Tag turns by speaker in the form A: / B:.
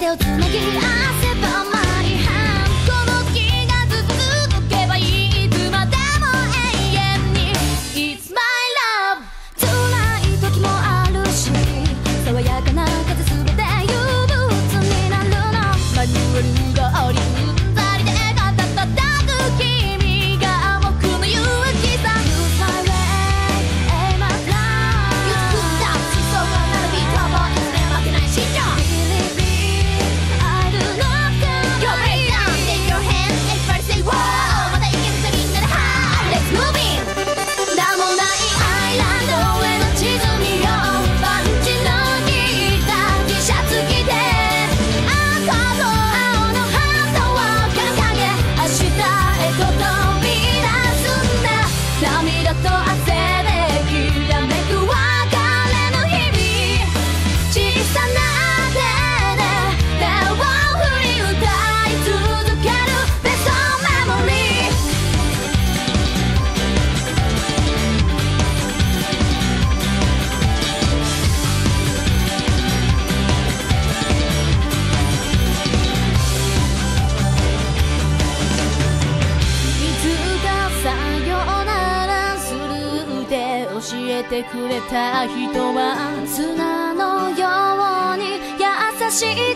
A: 手をつぎ合わせば甘いこの気が続けばいつまでも永遠に It's my love 辛い時もあるし爽やかな風すべて憂鬱になるのマニュアルがありてくれた人は砂のように優しい